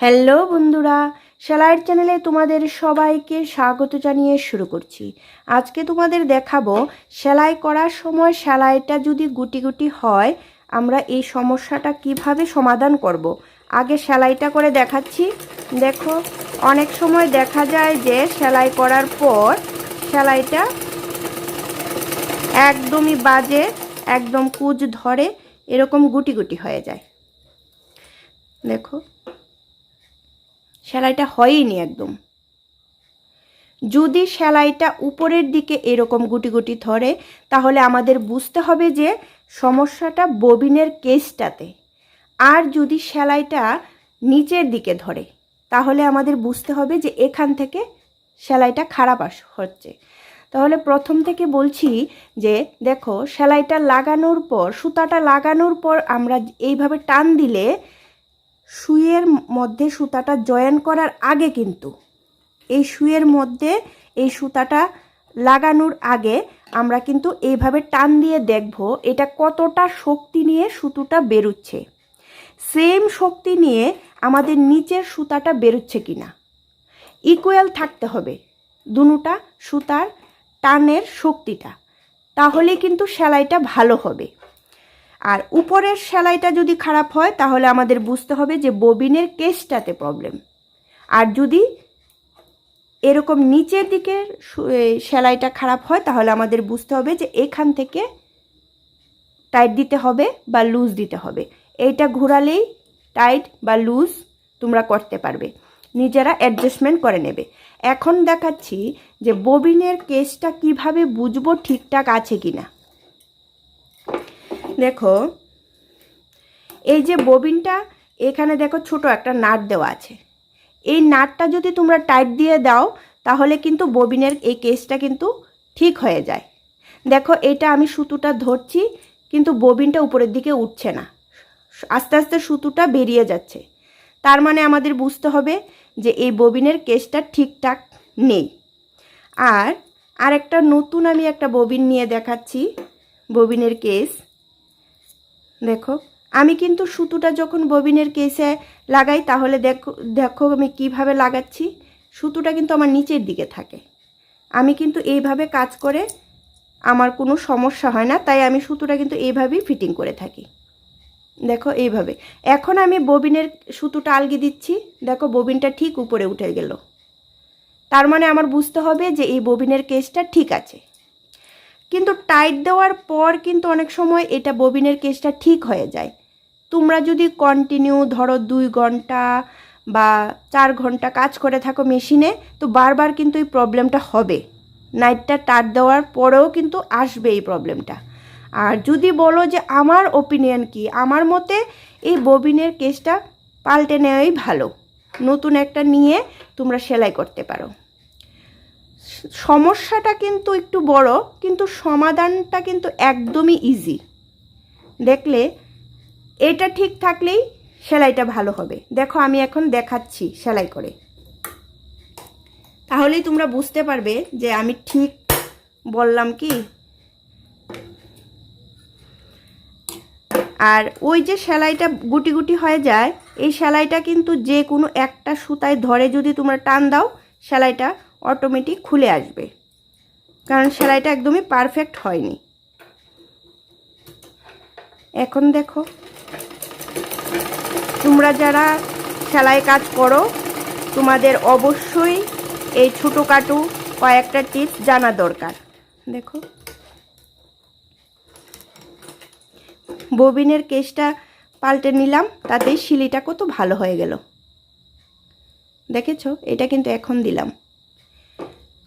Hello বন্ধুরা, সেলাইয়ের চ্যানেলে তোমাদের সবাইকে স্বাগত জানিয়ে শুরু করছি। আজকে তোমাদের দেখাবো, সেলাই করার সময় সেলাইটা যদি গুটি গুটি হয়, আমরা এই সমস্যাটা কীভাবে সমাধান করব। আগে সেলাইটা করে দেখাচ্ছি। দেখো, অনেক সময় দেখা যায় যে সেলাই করার পর সেলাইটা একদমই বাজে, একদম কুচ ধরে, এরকম গুটি গুটি হয়ে যায়। দেখো সেলাইটা হয়ইনি একদম। যদি সেলাইটা উপরের দিকে এরকম গুটি গুটি ধরে, তাহলে আমাদের বুঝতে হবে যে সমস্যাটা ববিনের কেসটাতে। আর যদি সেলাইটা নিচের দিকে ধরে, তাহলে আমাদের বুঝতে হবে যে এখান থেকে সেলাইটা খারাপ আস, হচ্ছে। তাহলে প্রথম থেকে বলছি যে, দেখো, সেলাইটা লাগানোর পর, সুতাটা লাগানোর পর আমরা এইভাবে টান দিলে সুইয়ের মধ্যে সুতাটা জয়েন করার আগে কিন্তু, এই সুইয়ের মধ্যে এই সুতাটা লাগানোর আগে আমরা কিন্তু এইভাবে টান দিয়ে দেখব এটা কতটা শক্তি নিয়ে সুতোটা বেরোচ্ছে। সেম শক্তি নিয়ে আমাদের নিচের সুতাটা বেরোচ্ছে কিনা। ইকুয়াল থাকতে হবে দুটা সুতার টানের শক্তিটা। তাহলে কিন্তু সেলাইটা ভালো হবে। আর উপরের সেলাইটা যদি খারাপ হয়, তাহলে আমাদের বুঝতে হবে যে ববিনের কেসটাতে প্রবলেম আর যদি এরকম নিচের দিকের সেলাইটা খারাপ হয়, তাহলে আমাদের বুঝতে হবে যে এখান থেকে টাইট দিতে হবে বা লুজ দিতে হবে। এইটা ঘোরালেই টাইট বা লুজ তোমরা করতে পারবে। নিজেরা অ্যাডজাস্টমেন্ট করে নেবে। এখন দেখাচ্ছি যে ববিনের কেসটা কীভাবে বুঝব ঠিকঠাক আছে কিনা। দেখো, এই যে ববিনটা, এখানে দেখো ছোট একটা নাট দেওয়া আছে। এই নাটটা যদি তোমরা টাইট দিয়ে দাও, তাহলে কিন্তু ববিনের এই কেসটা কিন্তু ঠিক হয়ে যায়। দেখো, এটা আমি সুতোটা ধরছি, কিন্তু ববিনটা উপরের দিকে উঠছে না। আস্তে আস্তে সুতোটা বেরিয়ে যাচ্ছে। তার মানে আমাদের বুঝতে হবে যে এই ববিনের কেসটা ঠিকঠাক নেই। আর আরেকটা নতুন আমি একটা ববিন নিয়ে দেখাচ্ছি, ববিনের কেস। দেখো। আমি কিন্তু সুতোটা যখন ববিনের কেসে লাগাই, তাহলে দেখো দেখো আমি কীভাবে লাগাচ্ছি। সুতোটা কিন্তু আমার নিচের দিকে থাকে। আমি কিন্তু এইভাবে কাজ করে আমার কোনো সমস্যা হয় না, তাই আমি সুতোটা কিন্তু এইভাবেই ফিটিং করে থাকি। দেখো এইভাবে। এখন আমি ববিনের সুতোটা আলগি দিচ্ছি। দেখো ববিনটা ঠিক উপরে উঠে গেল। তার মানে আমার বুঝতে হবে যে এই ববিনের কেসটা ঠিক আছে। কিন্তু টাইট দেওয়ার পর কিন্তু অনেক সময় এটা ববিনের কেসটা ঠিক হয়ে যায়। তোমরা যদি কন্টিনিউ ধরো দুই ঘণ্টা বা চার ঘণ্টা কাজ করে থাকো মেশিনে, তো বারবার কিন্তু এই প্রবলেমটা হবে। নাইটটা টাট দেওয়ার পরেও কিন্তু আসবে এই প্রবলেমটা আর যদি বলো যে আমার ওপিনিয়ন কি, আমার মতে এই ববিনের কেসটা পাল্টে নেওয়াই ভালো। নতুন একটা নিয়ে তোমরা সেলাই করতে পারো। সমস্যাটা কিন্তু একটু বড়, কিন্তু সমাধানটা কিন্তু একদমই ইজি দেখলে, এটা ঠিক থাকলেই সেলাইটা ভালো হবে। দেখো, আমি এখন দেখাচ্ছি সেলাই করে। তাহলেই তোমরা বুঝতে পারবে যে আমি ঠিক বললাম কি? আর ওই যে সেলাইটা গুটি গুটি হয়ে যায়, এই সেলাইটা কিন্তু যে কোনো একটা সুতায় ধরে যদি তোমরা টান দাও, সেলাইটা অটোমেটিক খুলে আসবে। কারণ সেলাইটা একদমই পারফেক্ট হয়নি। এখন দেখো, তোমরা যারা সেলাই কাজ করো, তোমাদের অবশ্যই এই ছোটোখাটো কয়েকটা টিপস জানা দরকার। দেখো, ববিনের কেসটা পাল্টে নিলাম তাতেই শিলিটা কত ভালো হয়ে গেল। দেখেছ? এটা কিন্তু এখন দিলাম।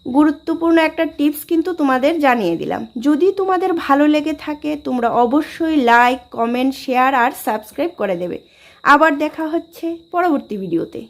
গুরুত্বপূর্ণ একটা টিপস কিন্তু তোমাদের জানিয়ে দিলাম। যদি তোমাদের ভালো লেগে থাকে, তোমরা অবশ্যই লাইক কমেন্ট শেয়ার আর সাবস্ক্রাইব করে দেবে। আবার দেখা হচ্ছে পরবর্তী ভিডিওতে